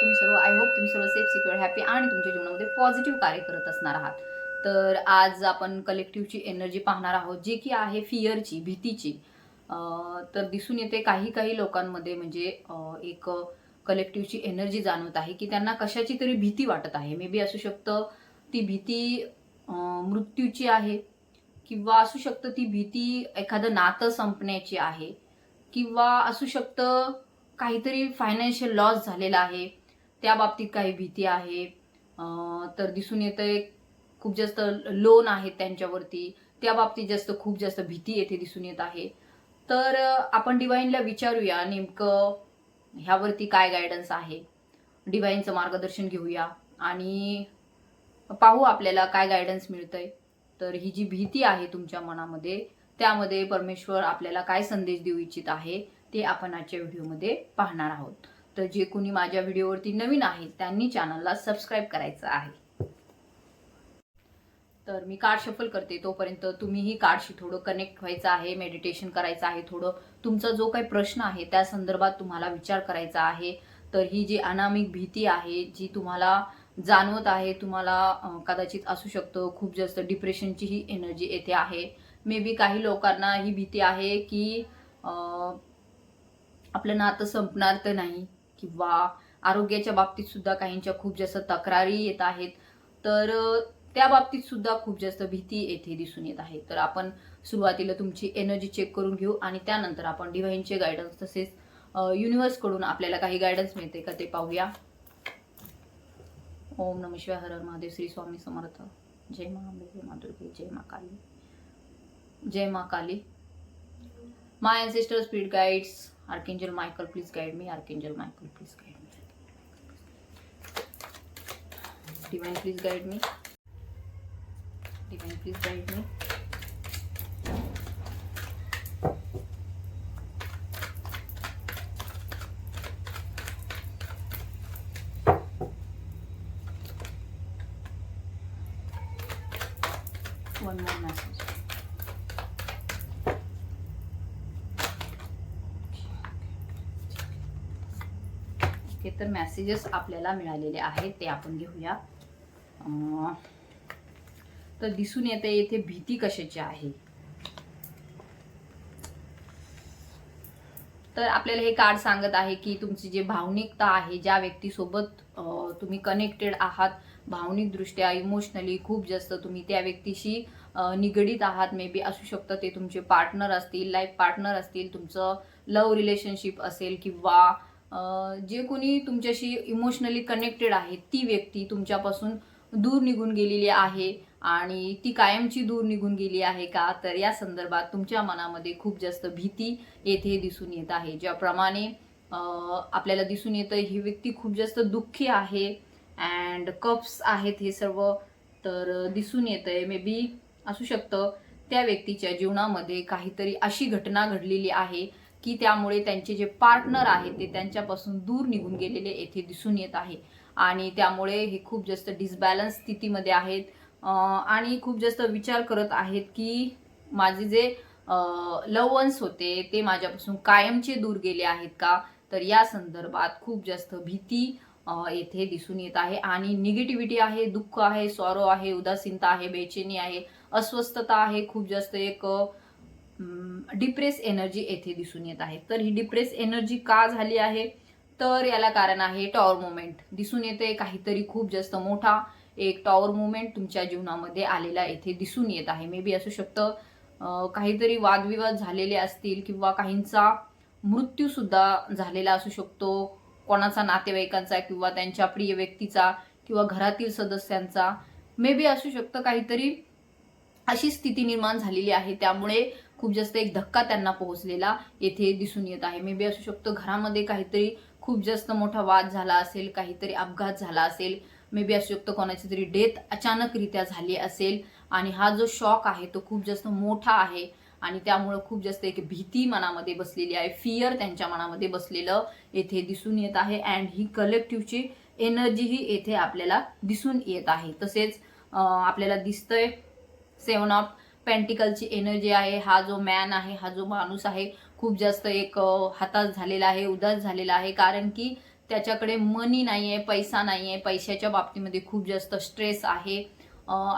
तुम्ही सर्व I hope तुम्ही सर्व सेफ सिक्युअर हॅपी आणि तुमच्या जीवनामध्ये पॉझिटिव्ह कार्य करत असणार आहात. तर आज आपण कलेक्टिव्हची एनर्जी पाहणार आहोत जे की आहे फिअरची भीतीची तर दिसून येते काही काही लोकांमध्ये म्हणजे एक कलेक्टिव्हची एनर्जी जाणवत आहे की त्यांना कशाची तरी भीती वाटत आहे. मे बी असू शकतं ती भीती मृत्यूची आहे किंवा असू शकतं ती भीती एखादं नातं संपण्याची आहे किंवा असू शकतं काहीतरी फायनान्शियल लॉस झालेला आहे. त्या बाबतीत काही भीती आहे. तर दिसून येतंय खूप जास्त लोन आहेत त्यांच्यावरती. त्या बाबतीत जास्त खूप जास्त भीती येथे दिसून येत आहे. तर आपण डिवाईनला विचारूया नेमकं ह्यावरती काय गायडन्स आहे. डिवाईनचं मार्गदर्शन घेऊया आणि पाहू आपल्याला काय गायडन्स मिळतंय. तर ही जी भीती आहे तुमच्या मनामध्ये त्यामध्ये परमेश्वर आपल्याला काय संदेश देऊ इच्छित आहे ते आपण आजच्या व्हिडिओमध्ये पाहणार आहोत. तर जे कोणी माझ्या व्हिडिओवरती नवीन आहेत त्यांनी चॅनलला सबस्क्राईब करायचं आहे. तर मी कार्ड शफल करते तोपर्यंत तुम्हीही कार्डशी थोडं कनेक्ट व्हायचं आहे मेडिटेशन करायचं आहे थोडं तुमचा जो काही प्रश्न आहे त्या संदर्भात तुम्हाला विचार करायचा आहे. तर ही जी अनामिक भीती आहे जी तुम्हाला जाणवत आहे तुम्हाला कदाचित असू शकतं खूप जास्त डिप्रेशनची ही एनर्जी येथे आहे. मे बी काही लोकांना ही भीती आहे की आपलं नातं संपणार तर नाही. किंवा आरोग्याच्या बाबतीत सुद्धा काहींच्या खूप जास्त तक्रारी येत आहेत. तर त्या बाबतीत सुद्धा खूप जास्त भीती येथे दिसून येत आहे. तर आपण सुरुवातीला तुमची एनर्जी चेक करून घेऊ आणि त्यानंतर आपण डिव्हाइनचे गायडन्स तसेच युनिव्हर्सकडून आपल्याला काही गायडन्स मिळते का ते पाहूया. ओम नम शिवाय हर महादेव. श्री स्वामी समर्थ. जय महांबे जय मा दुर्गे जय मा काली. जय मा Kali. My ancestor speed guides archangel Michael please guide me archangel Michael please guide me divine please guide me divine please guide me one more message. Okay तर मेसेजेस आपल्याला मिळालेले आहेत ते आपण घेऊया. तर दिसून येते येथे भीती कशाची आहे? तर आपल्याला हे कार्ड सांगत आहे की तुमची जी भावनिकता आहे ज्या व्यक्तीसोबत तुम्ही कनेक्टेड आहात भावनिकदृष्ट्या इमोशनली खूप जास्त तुम्ही त्या व्यक्तीशी निगडीत आहात मे बी असू शकतं ते तुमचे पार्टनर असतील लाईफ पार्टनर असतील तुमचं लव रिलेशनशिप असेल किंवा जे कोणी तुमच्याशी इमोशनली कनेक्टेड आहे ती व्यक्ती तुमच्यापासून दूर निघून गेलेली आहे आणि ती कायमची दूर निघून गेली आहे का? तर या संदर्भात तुमच्या मनामध्ये खूप जास्त भीती येथे दिसून येत आहे. ज्याप्रमाणे आपल्याला दिसून येतं ही व्यक्ती खूप जास्त दुःखी आहे अँड कप्स आहेत हे सर्व तर दिसून येतंय. मे बी असू शकतं त्या व्यक्तीच्या जीवनामध्ये काहीतरी अशी घटना घडलेली आहे की त्यामुळे त्यांचे जे पार्टनर आहेत ते त्यांच्यापासून दूर निघून गेलेले येथे दिसून येत आहे. आणि त्यामुळे हे खूप जास्त डिसबॅलन्स स्थितीमध्ये आहेत. आणि खूप जास्त विचार करत आहेत की माझे जे लवन्स होते ते माझ्यापासून कायमचे दूर गेले आहेत का? तर या संदर्भात खूप जास्त भीती येथे दिसून येत आहे. आणि निगेटिव्हिटी आहे दुःख आहे सॉरो आहे उदासीनता आहे बेचैनी आहे अस्वस्थता आहे खूप जास्त एक डिप्रेस एनर्जी येथे दिसून येत आहे. तर ही डिप्रेस एनर्जी का झाली आहे? तर याला कारण आहे टॉवर मुवमेंट. दिसून येते काहीतरी खूप जास्त मोठा एक टॉवर मुवमेंट तुमच्या जीवनामध्ये आलेला येथे दिसून येत आहे. मे बी असू शकतं काहीतरी वादविवाद झालेले असतील किंवा काहींचा मृत्यूसुद्धा झालेला असू शकतो. कोणाचा नातेवाईकांचा किंवा त्यांच्या प्रिय व्यक्तीचा किंवा घरातील सदस्यांचा. मे बी असू शकतं काहीतरी अशी स्थिती निर्माण झालेली आहे. त्यामुळे खूप जास्त एक धक्का त्यांना पोहोचलेला येथे दिसून येत आहे. मे बी असू शकतो घरामध्ये काहीतरी खूप जास्त मोठा वाद झाला असेल काहीतरी अपघात झाला असेल. मे बी असू शकतो कोणाची तरी डेथ अचानकरित्या झाली असेल. आणि हा जो शॉक आहे तो खूप जास्त मोठा आहे. आणि त्यामुळं खूप जास्त एक भीती मनामध्ये बसलेली आहे. फिअर त्यांच्या मनामध्ये बसलेलं येथे दिसून येत आहे. अँड ही कलेक्टिव्हची एनर्जीही येथे आपल्याला दिसून येत आहे. तसेच आपल्याला दिसतंय सेवन ऑफ पॅन्टिकलची एनर्जी आहे हा जो मॅन आहे हा जो माणूस आहे खूप जास्त एक हताश झालेला आहे उदास झालेला आहे. कारण की त्याच्याकडे मनी नाही आहे पैसा नाही आहे पैशाच्या बाबतीमध्ये खूप जास्त स्ट्रेस आहे.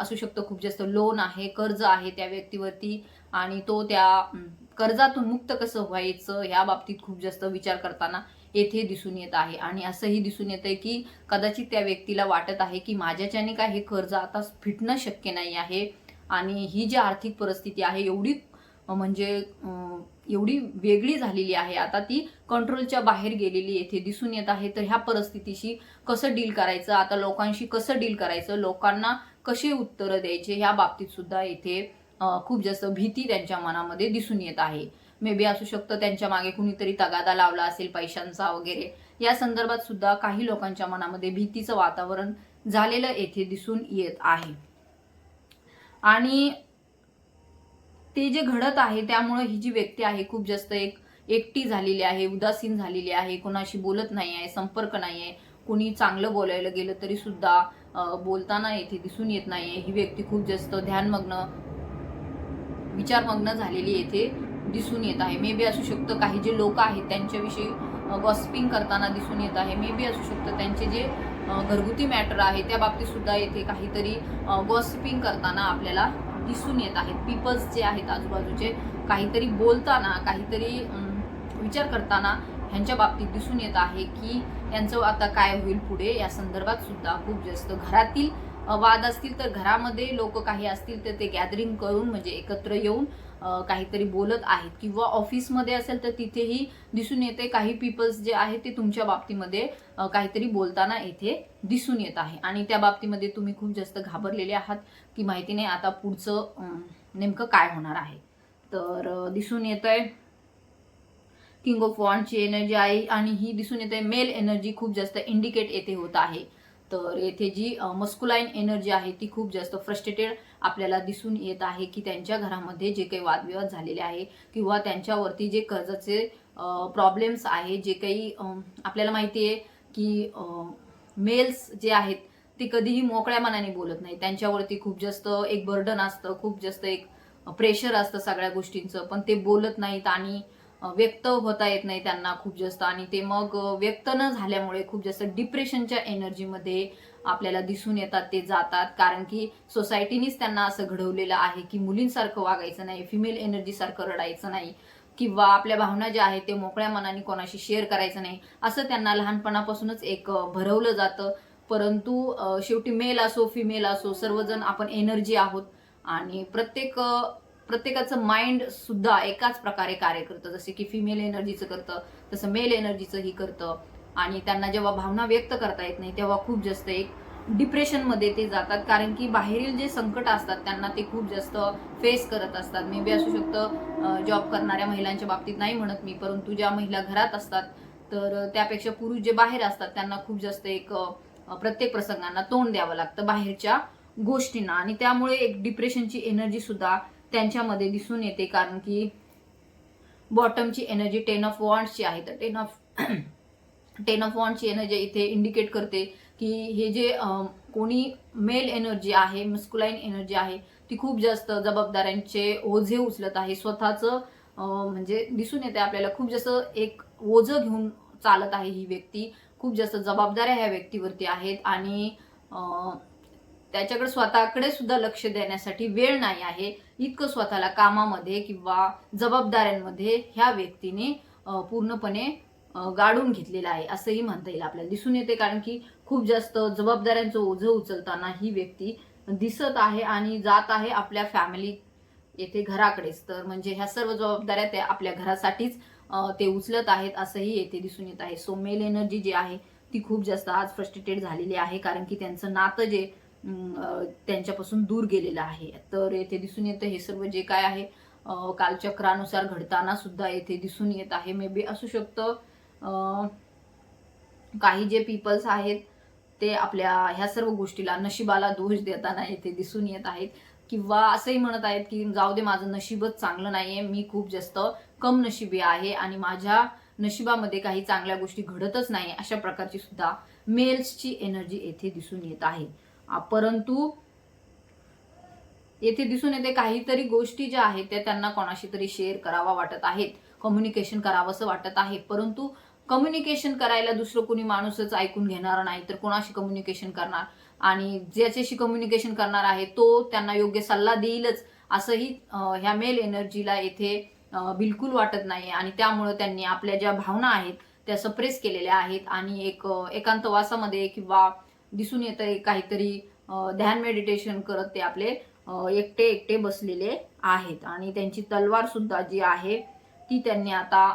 असू शकतं खूप जास्त लोन आहे कर्ज आहे त्या व्यक्तीवरती. आणि तो त्या कर्जातून मुक्त कसं व्हायचं ह्या बाबतीत खूप जास्त विचार करताना येथे दिसून येत आहे. आणि असंही दिसून येत आहे की कदाचित त्या व्यक्तीला वाटत आहे की माझ्याच्याने काय हे कर्ज आता फिटणं शक्य नाही आहे. आणि ही जी आर्थिक परिस्थिती आहे एवढी म्हणजे एवढी वेगळी झालेली आहे. आता ती कंट्रोलच्या बाहेर गेलेली येथे दिसून येत आहे. तर ह्या परिस्थितीशी कसं डील करायचं? आता लोकांशी कसं डील करायचं? लोकांना कसे उत्तरं द्यायचे? ह्या बाबतीत सुद्धा येथे खूप जास्त भीती त्यांच्या मनामध्ये दिसून येत आहे. मे बी असू शकतं त्यांच्या मागे कुणीतरी तगादा लावला असेल पैशांचा वगैरे. या संदर्भात सुद्धा काही लोकांच्या मनामध्ये भीतीचं वातावरण झालेलं येथे दिसून येत आहे. आणि ते जे घडत आहे त्यामुळे ही जी व्यक्ती आहे खूप जास्त एक एकटी झालेली आहे उदासीन झालेली आहे कोणाशी बोलत नाही आहे संपर्क नाही आहे कोणी चांगलं बोलायला गेलं तरी सुद्धा बोलताना येथे दिसून येत नाहीये. ही व्यक्ती खूप जास्त ध्यानमग्न विचारमग्न झालेली येथे दिसून येत आहे. मे बी असू शकतं काही जे लोक आहेत त्यांच्याविषयी गॉस्पिंग करताना दिसून येत आहे. मे बी असू शकतं त्यांचे जे घरगुती मॅटर आहे. त्या बाबतीत सुद्धा येथे काहीतरी गॉसिपिंग करताना आपल्याला दिसून येत आहेत. पीपल्स जे आहेत आजूबाजूचे काहीतरी बोलताना काहीतरी विचार करताना ह्यांच्या बाबतीत दिसून येत आहे की यांचं आता काय होईल पुढे? या संदर्भात सुद्धा खूप जास्त घरातील वाद असतील तर घरामध्ये लोक काही असतील तर ते गॅदरिंग करून म्हणजे एकत्र येऊन काहीतरी बोलत आहेत. किंवा ऑफिसमध्ये असेल तर तिथेही दिसून येते. काही पीपल्स जे आहेत ते तुमच्या बाबतीमध्ये काहीतरी बोलताना येथे दिसून येत आहे. आणि त्या बाबतीमध्ये तुम्ही खूप जास्त घाबरलेले आहात की माहिती नाही आता पुढचं नेमकं काय होणार आहे. तर दिसून येत आहे किंग ऑफ वॉन्डची एनर्जी आहे आणि ही दिसून येते मेल एनर्जी खूप जास्त इंडिकेट येथे होत आहे. तर येथे जी मस्कुलाईन एनर्जी आहे ती खूप जास्त फ्रस्ट्रेटेड आपल्याला दिसून येत आहे की त्यांच्या घरामध्ये जे काही वादविवाद झालेले आहे किंवा त्यांच्यावरती जे कर्जाचे प्रॉब्लेम्स आहे जे काही आपल्याला माहिती आहे की मेल्स जे आहेत ते कधीही मोकळ्या मनाने बोलत नाही. त्यांच्यावरती खूप जास्त एक बर्डन असतं खूप जास्त एक प्रेशर असतं सगळ्या गोष्टींचं. पण ते बोलत नाहीत आणि व्यक्त होता येत नाही त्यांना खूप जास्त. आणि ते मग व्यक्त न झाल्यामुळे खूप जास्त डिप्रेशनच्या एनर्जीमध्ये आपल्याला दिसून येतात ते जातात. कारण की सोसायटीनीच त्यांना असं घडवलेलं आहे की मुलींसारखं वागायचं नाही फिमेल एनर्जी सारखं रडायचं नाही. किंवा आपल्या भावना ज्या आहेत ते मोकळ्या मनाने कोणाशी शेअर करायचं नाही. असं त्यांना लहानपणापासूनच एक भरवलं जातं. परंतु शेवटी मेल असो फिमेल असो सर्वजण आपण एनर्जी आहोत. आणि प्रत्येक प्रत्येकाचं माइंड सुद्धा एकाच प्रकारे कार्य करतं. जसे की फिमेल एनर्जीचं करतं तसं मेल एनर्जीचंही करतं. आणि त्यांना जेव्हा भावना व्यक्त करता येत नाही तेव्हा खूप जास्त एक डिप्रेशनमध्ये ते जातात. कारण की बाहेरील जे संकट असतात त्यांना ते खूप जास्त फेस करत असतात. मे बी असू शकतं जॉब करणाऱ्या महिलांच्या बाबतीत नाही म्हणत मी परंतु ज्या महिला घरात असतात तर त्यापेक्षा पुरुष जे बाहेर असतात त्यांना खूप जास्त एक प्रत्येक प्रसंगांना तोंड द्यावं लागतं बाहेरच्या गोष्टींना. आणि त्यामुळे एक डिप्रेशनची एनर्जी सुद्धा त्यांच्यामध्ये दिसून येते. कारण की बॉटमची एनर्जी टेन ऑफ वॉन्ड्सची आहे तर टेन ऑफ टेन ऑफ वॉन्डची एनर्जी इथे इंडिकेट करते. की हे जे कोणी मेल एनर्जी आहे मस्कुलाईन एनर्जी आहे ती खूप जास्त जबाबदाऱ्यांचे ओझे उचलत आहे. स्वतःचं म्हणजे दिसून येते आपल्याला खूप जास्त एक ओझं घेऊन चालत आहे ही व्यक्ती. खूप जास्त जबाबदाऱ्या ह्या व्यक्तीवरती आहेत आणि त्याच्याकडे स्वतःकडे सुद्धा लक्ष देण्यासाठी वेळ नाही आहे. इतकं स्वतःला कामामध्ये किंवा जबाबदाऱ्यांमध्ये ह्या व्यक्तीने पूर्णपणे गाडून घेतलेलं आहे असंही म्हणता येईल आपल्याला. दिसून येते कारण की खूप जास्त जबाबदाऱ्यांचं ओझं उचलताना ही व्यक्ती दिसत आहे आणि जात आहे आपल्या फॅमिली येथे घराकडेच. तर म्हणजे ह्या सर्व जबाबदाऱ्या त्या आपल्या घरासाठीच ते उचलत आहेत असंही येथे दिसून येत आहे. सो मेल एनर्जी जी आहे ती खूप जास्त आज फ्रस्ट्रेटेड झालेली आहे कारण की त्यांचं नातं जे त्यांच्यापासून दूर गेलेलं आहे. तर येथे दिसून येतं हे सर्व जे काय आहे कालचक्रानुसार घडताना सुद्धा येथे दिसून येत आहे. मे बी असू शकतं काही जे पीपल्स आहेत ते आपल्या ह्या सर्व गोष्टीला नशिबाला दोष देताना येथे दिसून येत आहेत. किंवा असंही म्हणत आहेत की जाऊ दे माझं नशीबच चांगलं नाहीये. मी खूप जास्त कम नशिबी आहे आणि माझ्या नशिबामध्ये काही चांगल्या गोष्टी घडतच नाही. अशा प्रकारची सुद्धा मेल्सची एनर्जी येथे दिसून येत आहे. परंतु येथे दिसून येते काहीतरी गोष्टी ज्या आहेत त्या त्यांना कोणाशी तरी शेअर करावा वाटत आहेत. कम्युनिकेशन करावंसं वाटत आहे. परंतु कम्युनिकेशन करायला दुसरं कोणी माणूसच ऐकून घेणार नाही तर कोणाशी कम्युनिकेशन करणार? आणि ज्याच्याशी कम्युनिकेशन करणार आहे तो त्यांना योग्य सल्ला देईलच. असंही ह्या मेल एनर्जीला येथे बिलकुल वाटत नाही आणि त्यामुळं त्यांनी आपल्या ज्या भावना आहेत त्या सप्रेस केलेल्या आहेत. आणि एक एकांतवासामध्ये किंवा दिसून येतं काहीतरी ध्यान मेडिटेशन करत ते आपले एकटे एकटे बसलेले आहेत. आणि त्यांची तलवार सुद्धा जी आहे ती त्यांनी आता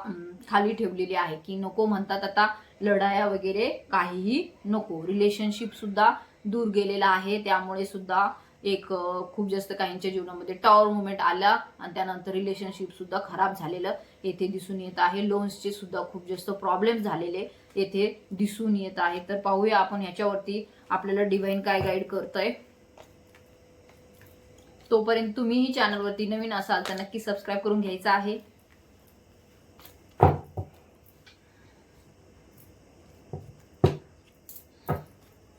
खाली ठेवलेली आहे की नको म्हणतात आता लढाया वगैरे काहीही नको. रिलेशनशिप सुद्धा दूर गेलेला आहे. त्यामुळे सुद्धा एक खूप जास्त काहींच्या जीवनामध्ये टॉवर मुवमेंट आला आणि त्यानंतर रिलेशनशिप सुद्धा खराब झालेलं येथे दिसून येत आहे. लोन्सचे सुद्धा खूप जास्त प्रॉब्लेम झालेले येथे दिसून येत आहे. तर पाहूया आपण याच्यावरती आपल्याला डिवाईन काय गाईड करतंय. तोपर्यंत तुम्हीही चॅनलवरती नवीन असाल तर नक्की सबस्क्राईब करून घ्यायचं आहे.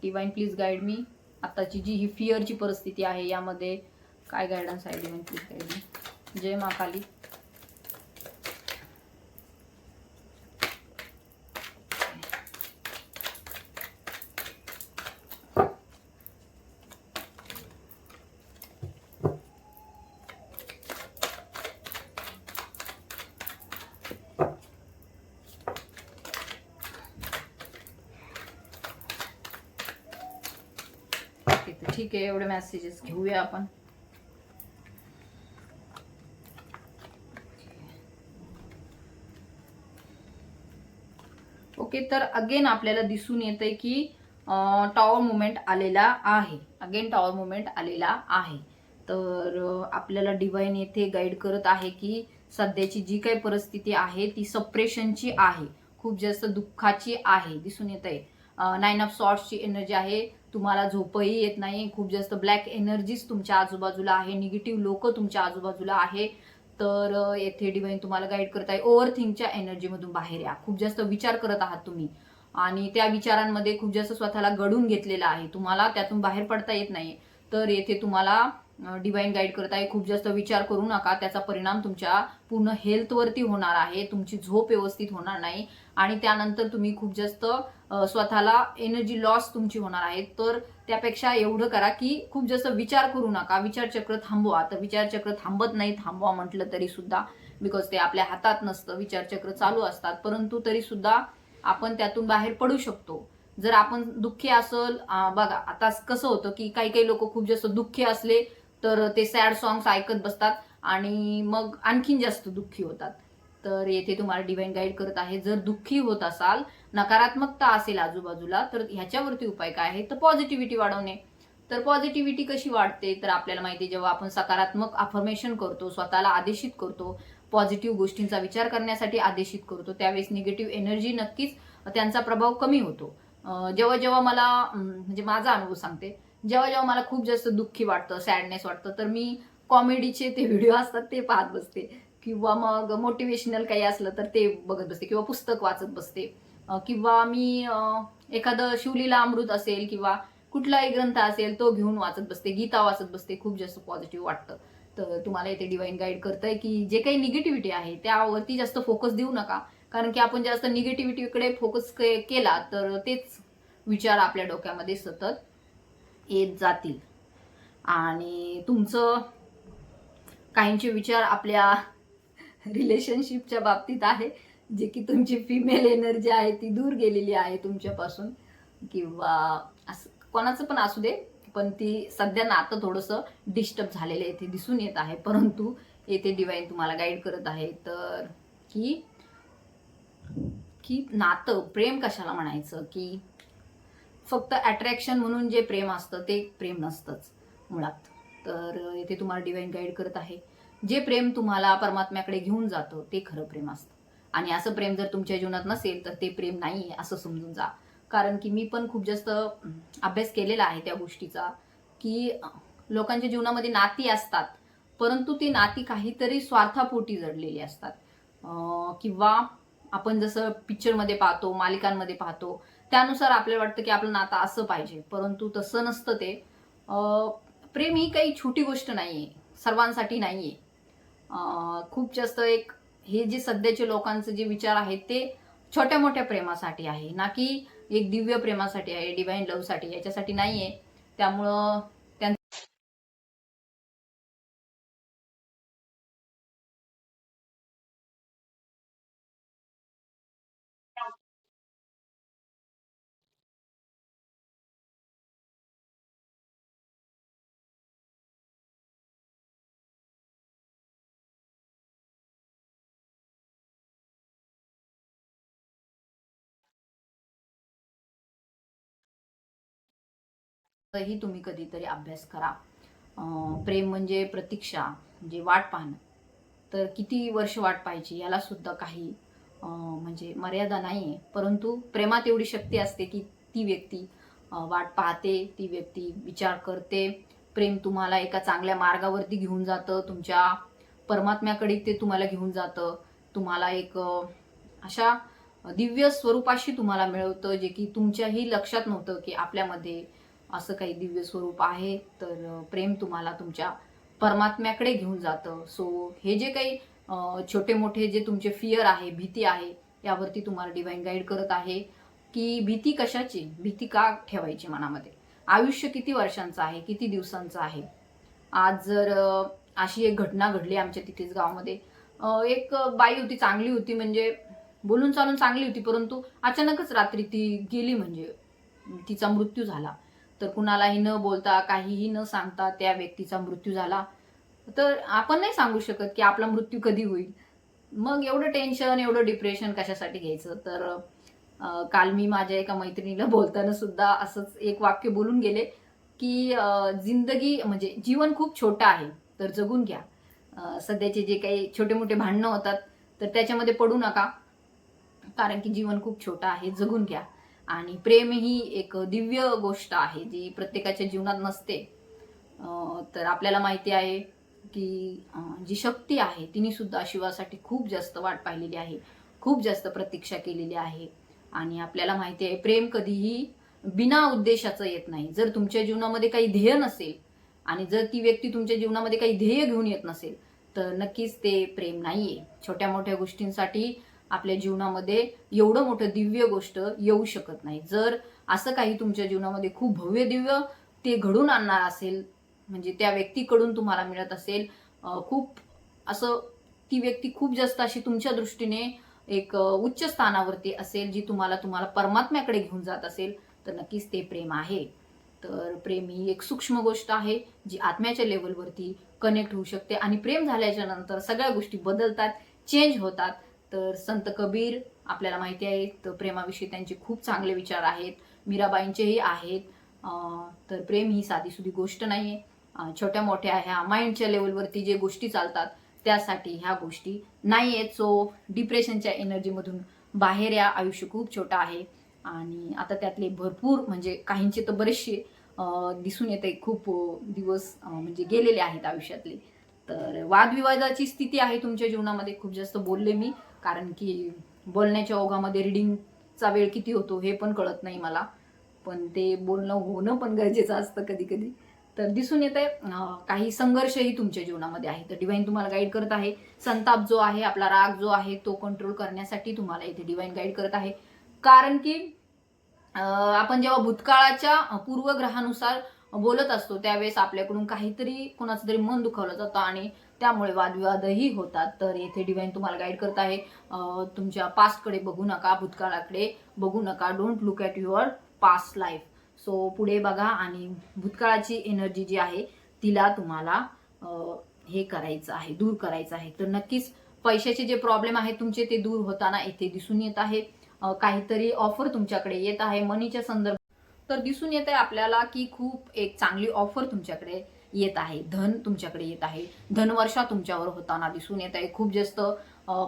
डिवाईन प्लीज गाईड मी आत्ताची जी ही फिअरची परिस्थिती आहे यामध्ये काय गायडन्स आहे डिवाईन प्लीज गाईड मी जय महाकाली काली ओके, तर ठीक आहे एवढे मॅसेजेस घेऊया आपण. ओके तर अगेन आपल्याला दिसून येतंय की टॉवर मुवमेंट आलेला आहे. अगेन टॉवर मुवमेंट आलेला आहे. तर आपल्याला डिवाईन येथे गाईड करत आहे की सध्याची जी काही परिस्थिती आहे ती सप्रेशनची आहे. खूप जास्त दुःखाची आहे दिसून येत आहे नाईन ऑफ सॉर्ट्सची एनर्जी आहे. तुम्हाला झोपही येत नाही. खूप जास्त ब्लॅक एनर्जीज तुमच्या आजूबाजूला आहे. निगेटिव्ह लोक तुमच्या आजूबाजूला आहे. तर येथे डिवाईन तुम्हाला गाईड करत आहे. ओव्हर थिंकच्या एनर्जीमधून बाहेर या. खूप जास्त विचार करत आहात तुम्ही. आणि त्या विचारांमध्ये खूप जास्त स्वतःला घडून घेतलेलं आहे. तुम्हाला त्यातून बाहेर पडता येत नाही. तर येथे तुम्हाला डिवाईन गाईड करत आहे. खूप जास्त विचार करू नका. त्याचा परिणाम तुमच्या पूर्ण हेल्थवरती होणार आहे. तुमची झोप व्यवस्थित होणार नाही. आणि त्यानंतर तुम्ही खूप जास्त स्वतःला एनर्जी लॉस तुमची होणार आहे. तर त्यापेक्षा एवढं करा की खूप जास्त विचार करू नका. विचारचक्र थांबवा. तर विचारचक्र थांबत नाही थांबवा म्हटलं तरी सुद्धा बिकॉज ते आपल्या हातात नसतं. विचारचक्र चालू असतात. परंतु तरी सुद्धा आपण त्यातून बाहेर पडू शकतो. जर आपण दुःखी असल बघा आता कसं होतं की काही काही लोक खूप जास्त दुःखी असले तर ते सॅड सॉंग्स ऐकत बसतात आणि मग आणखीन जास्त दुःखी होतात. तर येथे तुम्हाला डिवाइन गाईड करत आहे. जर दुःखी होत असाल नकारात्मकता असेल आजूबाजूला तर ह्याच्यावरती उपाय काय आहे? तर पॉझिटिव्हिटी वाढवणे. तर पॉझिटिव्हिटी कशी वाढते? तर आपल्याला माहिती आहे, जेव्हा आपण सकारात्मक अफर्मेशन करतो स्वतःला आदेशित करतो पॉझिटिव्ह गोष्टींचा विचार करण्यासाठी आदेशित करतो त्यावेळेस निगेटिव्ह एनर्जी नक्कीच त्यांचा प्रभाव कमी होतो. जेव्हा जेव्हा मला म्हणजे माझा अनुभव सांगते. जेव्हा जेव्हा मला खूप जास्त दुःखी वाटतं सॅडनेस वाटतं तर मी कॉमेडीचे ते व्हिडिओ असतात ते पाहत बसते. किंवा मग मोटिवेशनल काही असलं तर ते बघत बसते किंवा पुस्तक वाचत बसते. किंवा मी एखादं शिवलीला अमृत असेल किंवा कुठलाही ग्रंथ असेल तो घेऊन वाचत बसते गीता वाचत बसते खूप जास्त पॉझिटिव्ह वाटतं. तर तुम्हाला इथे डिवाईन गाईड करतंय की जे काही निगेटिव्हिटी आहे त्यावरती जास्त फोकस देऊ नका. कारण की आपण जास्त निगेटिव्हिटीकडे फोकस केला तर तेच विचार आपल्या डोक्यामध्ये सतत येत जातील. आणि तुमचं काहींचे विचार आपल्या रिलेशनशिपच्या बाबतीत आहे. जे की तुमची फिमेल एनर्जी आहे ती दूर गेलेली आहे तुमच्यापासून. किंवा असं कोणाचं पण असू दे पण ती सध्या नातं थोडंसं डिस्टर्ब झालेलं आहे दिसून येत आहे. परंतु येथे डिवाईन तुम्हाला गाईड करत आहे. तर की की नातं प्रेम कशाला म्हणायचं? की फक्त अट्रॅक्शन म्हणून जे प्रेम असतं ते प्रेम नसतंच मुळात. तर येथे तुम्हाला डिवाईन गाईड करत आहे. जे प्रेम तुम्हाला परमात्म्याकडे घेऊन जातं ते खरं प्रेम असतं. आणि असं प्रेम जर तुमच्या जीवनात नसेल तर ते प्रेम नाही आहे असं समजून जा. कारण की मी पण खूप जास्त अभ्यास केलेला आहे त्या गोष्टीचा की लोकांच्या जीवनामध्ये नाती असतात परंतु ती नाती काहीतरी स्वार्थापोटी जडलेली असतात. किंवा आपण जसं पिक्चरमध्ये पाहतो मालिकांमध्ये पाहतो त्यानुसार आपल्याला वाटतं की आपलं नातं असं पाहिजे परंतु तसं नसतं ते. प्रेम ही काही छोटी गोष्ट नाही आहे सर्वांसाठी नाही आहे खूप जास्त एक हे जे सध्याचे लोकांचे जे विचार आहेत ते छोट्या मोठ्या प्रेमासाठी आहे. ना की एक दिव्य प्रेमासाठी आहे डिवाईन लव्हसाठी याच्यासाठी नाही आहे त्यामुळं ही तुम्ही कधीतरी अभ्यास करा. प्रेम म्हणजे प्रतीक्षा म्हणजे वाट पाहणं. तर किती वर्ष वाट पाहायची याला सुद्धा काही म्हणजे मर्यादा नाही आहे परंतु प्रेमात एवढी शक्ती असते की ती व्यक्ती वाट पाहते ती व्यक्ती विचार करते. प्रेम तुम्हाला एका चांगल्या मार्गावरती घेऊन जातं तुमच्या परमात्म्याकडे ते तुम्हाला घेऊन जातं. तुम्हाला एक अशा दिव्य स्वरूपाशी तुम्हाला मिळवतं जे की तुमच्याही लक्षात नव्हतं की आपल्यामध्ये असं काही दिव्य स्वरूप आहे तर प्रेम तुम्हाला तुमच्या परमात्म्याकडे घेऊन जातं. सो हे जे काही छोटे मोठे जे तुमचे फिअर आहे भीती आहे यावरती तुम्हाला डिवाईन गाईड करत आहे की भीती कशाची? भीती का ठेवायची मनामध्ये? आयुष्य किती वर्षांचं आहे किती दिवसांचं आहे? आज जर अशी एक घटना घडली आमच्या तिथेच गावामध्ये एक बाई होती चांगली होती म्हणजे बोलून चालून चांगली होती परंतु अचानकच रात्री ती गेली म्हणजे तिचा मृत्यू झाला. तर कुणालाही न बोलता काहीही न सांगता त्या व्यक्तीचा मृत्यू झाला. तर आपण नाही सांगू शकत की आपला मृत्यू कधी होईल. मग एवढं टेन्शन एवढं डिप्रेशन कशासाठी घ्यायचं? तर काल मी माझ्या एका मैत्रिणीला बोलताना सुद्धा असंच एक वाक्य बोलून गेले की जिंदगी म्हणजे जीवन खूप छोटं आहे तर जगून घ्या. सध्याचे जे काही छोटे मोठे भांडणं होतात तर त्याच्यामध्ये पडू नका. कारण की जीवन खूप छोटं आहे जगून घ्या. आणि प्रेम ही एक दिव्य गोष्ट आहे जी प्रत्येकाच्या जीवनात नसते. तर आपल्याला माहिती आहे की जी शक्ती आहे तिने सुद्धा शिवासाठी खूप जास्त वाट पाहिलेली आहे खूप जास्त प्रतीक्षा केलेली आहे. आणि आपल्याला माहिती आहे प्रेम कधीही बिना उद्देशाचं येत नाही. जर तुमच्या जीवनामध्ये काही ध्येय नसेल आणि जर ती व्यक्ती तुमच्या जीवनामध्ये काही ध्येय घेऊन येत नसेल तर नक्कीच ते प्रेम नाहीये. छोट्या मोठ्या गोष्टींसाठी आपल्या जीवनामध्ये एवढं मोठं दिव्य गोष्ट येऊ शकत नाही. जर असं काही तुमच्या जीवनामध्ये खूप भव्य दिव्य ते घडून आणणार असेल म्हणजे त्या व्यक्तीकडून तुम्हाला मिळत असेल खूप असं ती व्यक्ती खूप जास्त अशी तुमच्या दृष्टीने एक उच्च स्थानावरती असेल जी तुम्हाला तुम्हाला परमात्म्याकडे घेऊन जात असेल तर नक्कीच ते प्रेम आहे. तर प्रेम ही एक सूक्ष्म गोष्ट आहे जी आत्म्याच्या लेवलवरती कनेक्ट होऊ शकते आणि प्रेम झाल्याच्यानंतर सगळ्या गोष्टी बदलतात चेंज होतात. तर संत कबीर आपल्याला माहिती आहे तर प्रेमाविषयी त्यांचे खूप चांगले विचार आहेत. मीराबाईंचेही आहेत. तर प्रेम ही साधीसुधी गोष्ट नाही आहे छोट्या मोठ्या ह्या माइंडच्या लेवलवरती जे गोष्टी चालतात त्यासाठी ह्या गोष्टी नाही आहेत सो डिप्रेशनच्या एनर्जीमधून बाहेर या आयुष्य खूप छोटं आहे. आणि आता त्यातले भरपूर म्हणजे काहींचे तर बरेचसे दिसून येते खूप दिवस म्हणजे गेलेले आहेत आयुष्यातले. तर वादविवादाची स्थिती आहे तुमच्या जीवनामध्ये. खूप जास्त बोलले मी. कारण की बोलण्याच्या ओघामध्ये रिडिंगचा वेळ किती होतो हे पण कळत नाही मला. पण ते बोलणं होणं पण गरजेचं असतं कधी कधी तर दिसून येत आहे काही संघर्षही तुमच्या जीवनामध्ये आहे तर डिवाईन तुम्हाला गाईड करत आहे. संताप जो आहे आपला राग जो आहे तो कंट्रोल करण्यासाठी तुम्हाला इथे डिवाईन गाईड करत आहे. कारण की आपण जेव्हा भूतकाळाच्या पूर्वग्रहानुसार बोलत असतो त्यावेळेस आपल्याकडून काहीतरी कोणाचं तरी मन दुखावलं जातं आणि त्यामुळे वादविवादही होतात. तर येथे डिवाईन तुम्हाला गाईड करत आहे. तुमच्या पास्टकडे बघू नका भूतकाळाकडे बघू नका. Don't look at your past life so पुढे बघा आणि भूतकाळाची एनर्जी जी आहे तिला तुम्हाला हे करायचं आहे दूर करायचं आहे. तर नक्कीच पैशाचे जे प्रॉब्लेम आहेत तुमचे ते दूर होताना येथे दिसून येत आहे. काहीतरी ऑफर तुमच्याकडे येत आहे. मनीच्या संदर्भात तर दिसून येत आहे आपल्याला की खूप एक चांगली ऑफर तुमच्याकडे येत आहे. धन तुमच्याकडे येत आहे. धनवर्षा तुमच्यावर होताना दिसून येत आहे. खूप जास्त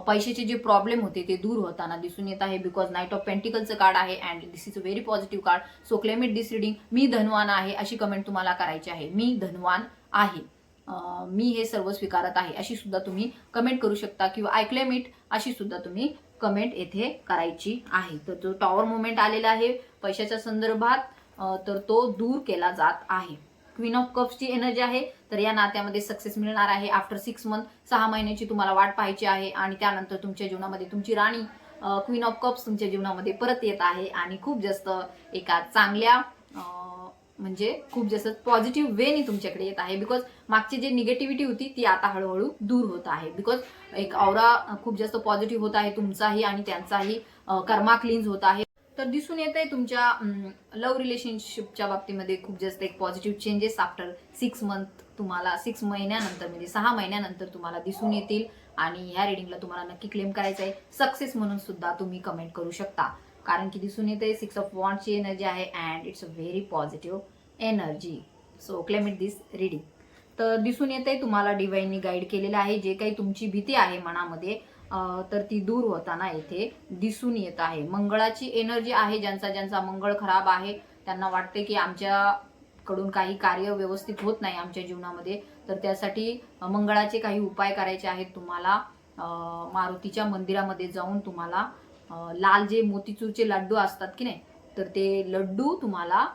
पैशाचे जे प्रॉब्लेम होते ते दूर होताना दिसून येत आहे बिकॉज नाईट ऑफ पेंटिकलचं कार्ड आहे and this is a very positive card so claim it this reading मी धनवान आहे अशी कमेंट तुम्हाला करायची आहे. मी धनवान आहे. मी हे सर्व स्वीकारत आहे अशी सुद्धा तुम्ही कमेंट करू शकता किंवा आय क्लेमिट अशी सुद्धा तुम्ही कमेंट येथे करायची आहे. तर जो टॉवर मुवमेंट आलेला आहे पैशाच्या संदर्भात तर तो दूर केला जात आहे. क्वीन ऑफ कप्सची एनर्जी आहे. तर या नात्यामध्ये सक्सेस मिळणार आहे. आफ्टर सिक्स मंथ सहा महिन्याची तुम्हाला वाट पाहायची आहे. आणि त्यानंतर तुमच्या जीवनामध्ये तुमची राणी क्वीन ऑफ कप्स तुमच्या जीवनामध्ये परत येत आहे. आणि खूप जास्त एका चांगल्या म्हणजे खूप जास्त पॉझिटिव्ह वेनी तुमच्याकडे येत आहे. बिकॉज मागची जी निगेटिव्हिटी होती ती आता हळूहळू दूर होत आहे. बिकॉज एक औरा खूप जास्त पॉझिटिव्ह होत आहे. तुमचाही आणि त्यांचाही कर्मा क्लीन्स होत आहे. तर दिसून येत आहे तुमच्या लव्ह रिलेशनशिपच्या बाबतीमध्ये खूप जास्त एक positive changes after six month तुम्हाला सिक्स महिन्यानंतर म्हणजे सहा महिन्यानंतर तुम्हाला दिसून येतील. आणि ह्या रिडिंगला तुम्हाला नक्की क्लेम करायचं आहे सक्सेस म्हणून सुद्धा तुम्ही कमेंट करू शकता. कारण की दिसून येते सिक्स ऑफ वॉन्टची एनर्जी आहे and it's a very positive energy so claim it this reading तर दिसून येते तुम्हाला डिवाईननी गाईड केलेलं आहे. जे काही तुमची भीती आहे मनामध्ये तर ती दूर होताना येथे दिसून येत आहे. मंगळाची एनर्जी आहे ज्यांचा ज्यांचा मंगळ खराब आहे त्यांना वाटते की आमच्याकडून काही कार्य व्यवस्थित होत नाही आमच्या जीवनामध्ये. तर त्यासाठी मंगळाचे काही उपाय करायचे आहेत तुम्हाला. मारुतीच्या मंदिरामध्ये जाऊन तुम्हाला लाल जे मोतीचूरचे लड्डू असतात की नाही तर ते लड्डू तुम्हाला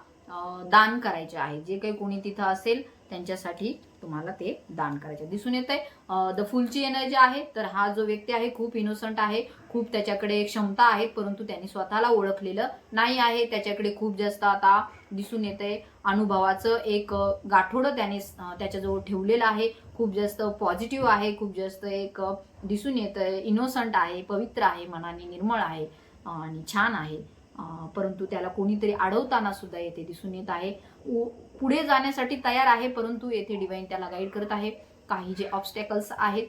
दान करायचे आहे. जे काही कोणी तिथं असेल त्यांच्यासाठी तुम्हाला ते दान करायचे. दिसून येत आहे द फुलची एनर्जी आहे तर हा जो व्यक्ती आहे खूप इनोसंट आहे खूप त्याच्याकडे क्षमता आहेत परंतु त्यांनी स्वतःला ओळखलेलं नाही आहे. त्याच्याकडे खूप जास्त आता दिसून येत आहे अनुभवाचं एक गाठोडं त्याने त्याच्याजवळ ठेवलेलं आहे. खूप जास्त पॉझिटिव्ह आहे खूप जास्त एक दिसून येत आहे इनोसंट आहे पवित्र आहे मनाने निर्मळ आहे आणि छान आहे. परंतु त्याला कोणीतरी अडवताना सुद्धा येथे दिसून येत आहे. पुढे जाण्यासाठी तयार आहे परंतु येथे डिवाईन त्याला गाईड करत आहे. काही जे ऑब्स्टॅकल्स आहेत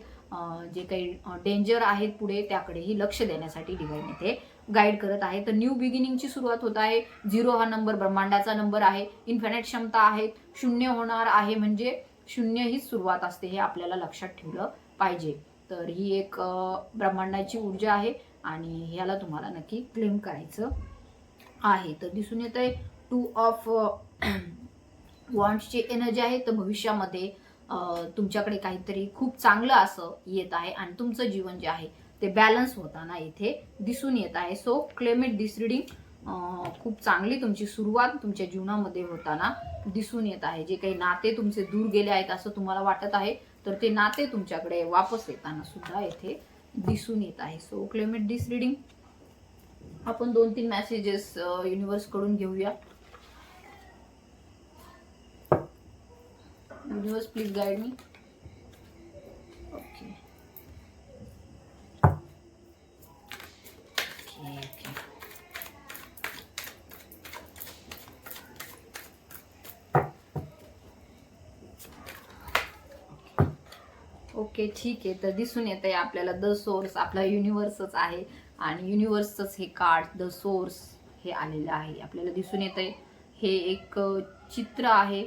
जे काही डेंजर आहेत पुढे त्याकडेही लक्ष देण्यासाठी डिवाईन येथे गाईड करत आहे. तर न्यू बिगिनिंगची सुरुवात होत आहे. झिरो हा नंबर ब्रह्मांडाचा नंबर आहे. इन्फिनिट क्षमता आहेत शून्य होणार आहे म्हणजे शून्य हीच सुरुवात असते हे आपल्याला लक्षात ठेवलं पाहिजे. तर ही एक ब्रह्मांडाची ऊर्जा आहे आणि ह्याला तुम्हाला नक्की क्लेम करायचं आहे. तर दिसून येत आहे टू ऑफ वॉन्ट्सची एनर्जी आहे तर भविष्यामध्ये तुमच्याकडे काहीतरी खूप चांगलं असं येत आहे आणि तुमचं जीवन जे आहे ते बॅलन्स होताना इथे दिसून येत आहे. सो क्लेमेट दिस रिडिंग खूप चांगली तुमची सुरुवात तुमच्या जीवनामध्ये होताना दिसून येत आहे. जे काही नाते तुमचे दूर गेले आहेत असं तुम्हाला वाटत आहे तर ते नाते तुमच्याकडे वापस येताना सुद्धा येथे दिसून येत आहे. सो क्लेमेट दिस रिडिंग आपण दोन तीन मॅसेजेस युनिवर्सकडून घेऊया. Viewers please guide me okay okay okay. Okay ठीक आहे. तर दिसून येत आहे आपल्याला द सोर्स आपला युनिव्हर्सच आहे. आणि युनिव्हर्सच हे कार्ड द सोर्स हे आलेलं आहे. आपल्याला दिसून येत आहे. हे एक चित्र आहे.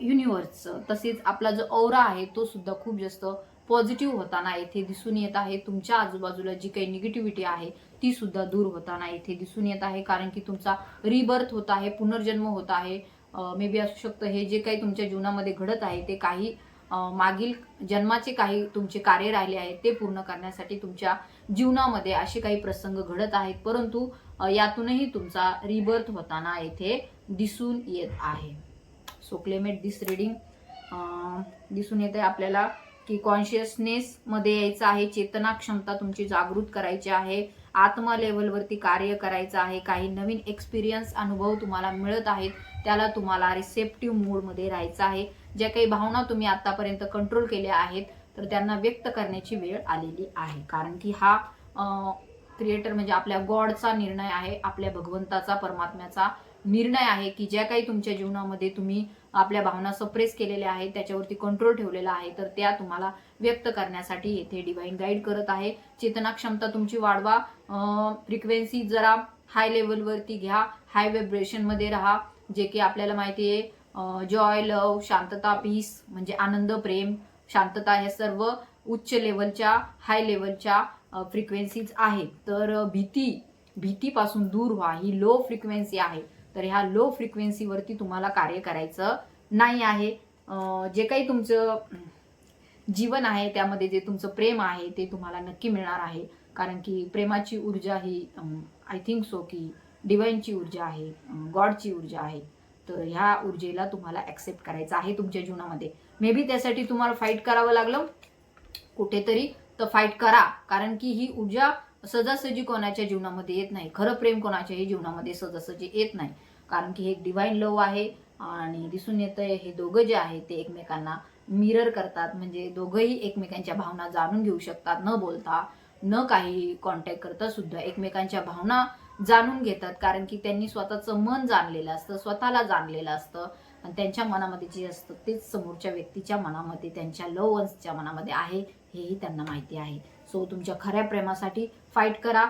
युनिवर्सचं तसेच आपला जो औरा आहे तो सुद्धा खूप जास्त पॉझिटिव्ह होताना येथे दिसून येत आहे. तुमच्या आजूबाजूला जी काही निगेटिव्हिटी आहे ती सुद्धा दूर होताना येथे दिसून येत आहे. कारण की तुमचा रिबर्थ होत आहे पुनर्जन्म होत आहे. मे बी असू शकतं हे जे काही तुमच्या जीवनामध्ये घडत आहे ते काही मागील जन्माचे काही तुमचे कार्य राहिले आहेत ते पूर्ण करण्यासाठी तुमच्या जीवनामध्ये असे काही प्रसंग घडत आहेत. परंतु यातूनही तुमचा रिबर्थ होताना येथे दिसून येत आहे. सो क्लेमेट दिस रिडिंग दिसून येते आपल्याला की कॉन्शियसनेसमध्ये यायचं आहे चेतना क्षमता तुमची जागृत करायची आहे आत्मा लेवलवरती कार्य करायचं आहे काही नवीन एक्सपिरियन्स अनुभव तुम्हाला मिळत आहेत त्याला तुम्हाला रिसेप्टिव्ह मूडमध्ये राहायचं आहे. ज्या काही भावना तुम्ही आतापर्यंत कंट्रोल केल्या आहेत तर त्यांना व्यक्त करण्याची वेळ आलेली आहे. कारण की हा क्रिएटर म्हणजे आपल्या गॉडचा निर्णय आहे आपल्या भगवंताचा परमात्म्याचा. निर्णय आहे की ज्या काही तुमच्या जीवनामध्ये तुम्ही आपल्या भावना सप्रेस केलेल्या आहेत त्याच्यावरती कंट्रोल ठेवलेला आहे तर त्या तुम्हाला व्यक्त करण्यासाठी येथे डिवाईन गाईड करत आहे. चेतना क्षमता तुमची वाढवा. फ्रिक्वेन्सी जरा हाय लेवलवरती घ्या. हाय व्हायब्रेशनमध्ये राहा. जे की आपल्याला माहिती आहे जॉय लव शांतता पीस म्हणजे आनंद प्रेम. शांतता हे सर्व उच्च लेवलच्या हाय लेवलच्या फ्रिक्वेन्सीज आहेत. तर भीती भीतीपासून दूर व्हा. ही लो फ्रिक्वेन्सी आहे. तर ह्या लो फ्रिक्वेन्सीवरती तुम्हाला कार्य करायचं नाही आहे. जे काही तुमचं जीवन आहे त्यामध्ये जे तुमचं प्रेम आहे ते तुम्हाला नक्की मिळणार आहे. कारण की प्रेमाची ऊर्जा ही आय थिंक सो की डिवाईनची ऊर्जा आहे गॉडची ऊर्जा आहे. तर ह्या ऊर्जेला तुम्हाला ॲक्सेप्ट करायचं आहे तुमच्या जीवनामध्ये. मे बी त्यासाठी तुम्हाला फाईट करावं लागलं. कुठेतरी तर फाईट करा. कारण की ही ऊर्जा सहजासहजी कोणाच्या जीवनामध्ये येत नाही खरं प्रेम कोणाच्याही जीवनामध्ये सहजासहजी येत नाही. कारण की हे एक डिवाईन लव आहे आणि दिसून येतंय हे दोघं जे आहे ते एकमेकांना मिरर करतात. म्हणजे दोघंही एकमेकांच्या भावना जाणून घेऊ शकतात न बोलता न काही कॉन्टॅक्ट करता सुद्धा एकमेकांच्या भावना जाणून घेतात. कारण की त्यांनी स्वतःचं मन जाणलेलं असतं स्वतःला जाणलेलं असतं. आणि त्यांच्या मनामध्ये जे असतं तेच समोरच्या व्यक्तीच्या मनामध्ये त्यांच्या लव वन्सच्या मनामध्ये आहे हेही त्यांना माहिती आहे. सो तुमच्या खऱ्या प्रेमासाठी फाईट करा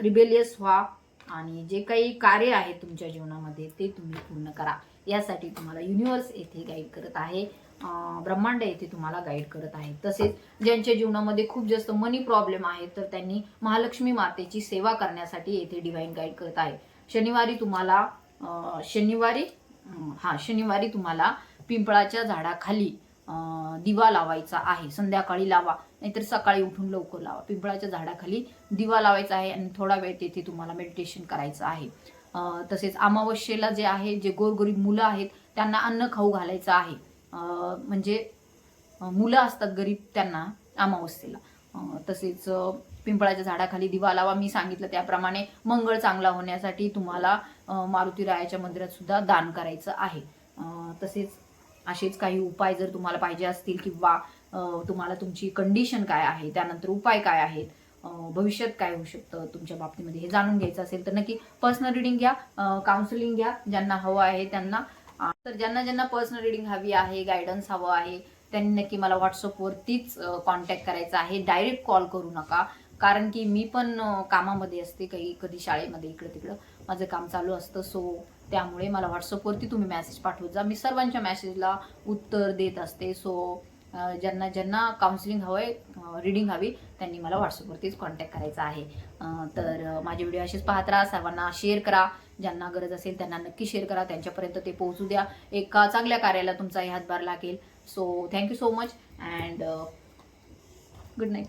रिबेलियस व्हा आणि जे काही कार्य आहे तुमच्या जीवनामध्ये ते तुम्ही पूर्ण करा. यासाठी तुम्हाला युनिव्हर्स येथे गाईड करत आहे. ब्रह्मांड येथे तुम्हाला गाईड करत आहे. तसेच ज्यांच्या जीवनामध्ये खूप जास्त मनी प्रॉब्लेम आहे तर त्यांनी महालक्ष्मी मातेची सेवा करण्यासाठी येथे डिवाईन गाईड करत आहे. शनिवारी तुम्हाला शनिवारी हां हा शनिवारी तुम्हाला पिंपळाच्या झाडाखाली दिवा लावायचा आहे. संध्याकाळी लावा नाहीतर सकाळी उठून लवकर लावा. पिंपळाच्या झाडाखाली दिवा लावायचा आहे आणि थोडा वेळ तेथे तुम्हाला मेडिटेशन करायचं आहे. तसेच अमावस्येला जे आहे जे गोरगरीब मुलं आहेत त्यांना अन्न खाऊ घालायचं आहे. म्हणजे मुलं असतात गरीब त्यांना अमावस्येला. तसेच पिंपळाच्या झाडाखाली दिवा लावा. मी सांगितलं त्याप्रमाणे मंगळ चांगला होण्यासाठी तुम्हाला मारुती रायाच्या मंदिरात सुद्धा दान करायचं आहे. तसेच असेच काही उपाय जर तुम्हाला पाहिजे असतील किंवा तुम्हाला तुमची कंडिशन काय आहे त्यानंतर उपाय काय आहेत भविष्यात काय होऊ शकतं तुमच्या बाबतीमध्ये हे जाणून घ्यायचं असेल तर नक्की पर्सनल रिडिंग घ्या काउन्सिलिंग घ्या ज्यांना हवं आहे त्यांना. तर ज्यांना ज्यांना पर्सनल रिडिंग हवी आहे गायडन्स हवं आहे त्यांनी नक्की मला व्हॉट्सअपवरतीच कॉन्टॅक्ट करायचा आहे. डायरेक्ट कॉल करू नका. कारण की मी पण कामामध्ये असते काही कधी शाळेमध्ये इकडं तिकडं. माझं काम चालू असतं सो त्यामुळे मला व्हॉट्सअपवरती तुम्ही मॅसेज पाठवत जा. मी सर्वांच्या मेसेजला उत्तर देत असते. सो ज्यांना ज्यांना काउन्सिलिंग हवं आहे रिडिंग हवी त्यांनी मला व्हॉट्सअपवरतीच कॉन्टॅक्ट करायचा आहे. तर माझे व्हिडिओ असेच पाहत राहा. सर्वांना शेअर करा. ज्यांना गरज असेल त्यांना नक्की शेअर करा. त्यांच्यापर्यंत ते पोहोचू द्या. एका चांगल्या कार्याला तुमचाही हातभार लागेल. So thank you so much and good night